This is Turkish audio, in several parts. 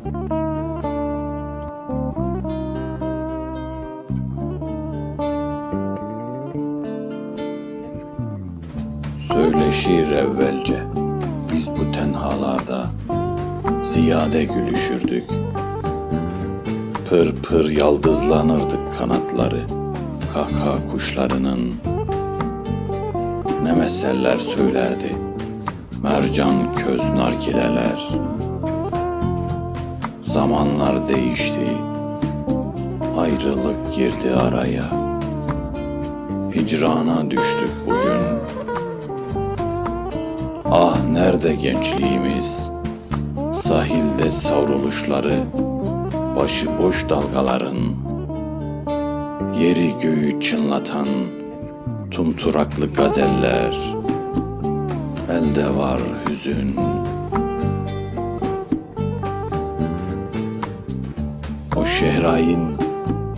Söyle şiir evvelce biz bu tenhalarda ziyade gülüşürdük. Pır pır yaldızlanırdık kanatları kahkaha kuşlarının. Ne meseller söylerdi mercan köz narkileler. Zamanlar değişti, ayrılık girdi araya. Hicrana düştük bugün. Ah nerede gençliğimiz? Sahilde savruluşları, başıboş dalgaların, yeri göğü çınlatan tumturaklı gazeller. Elde var hüzün. O şehrain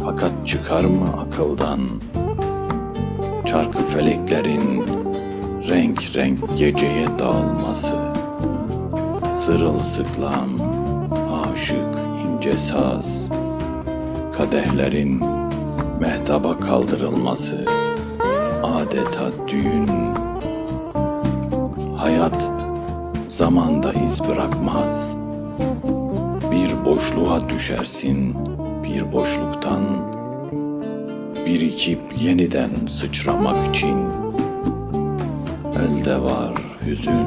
fakat çıkar mı akıldan? Çarkı feleklerin renk renk geceye dağılması. Sırılsıklam, aşık ince saz. Kadehlerin mehtaba kaldırılması. Adeta düğün. Hayat zamanda iz bırakmaz. Bir boşluğa düşersin bir boşluktan birikip yeniden sıçramak için elde var hüzün.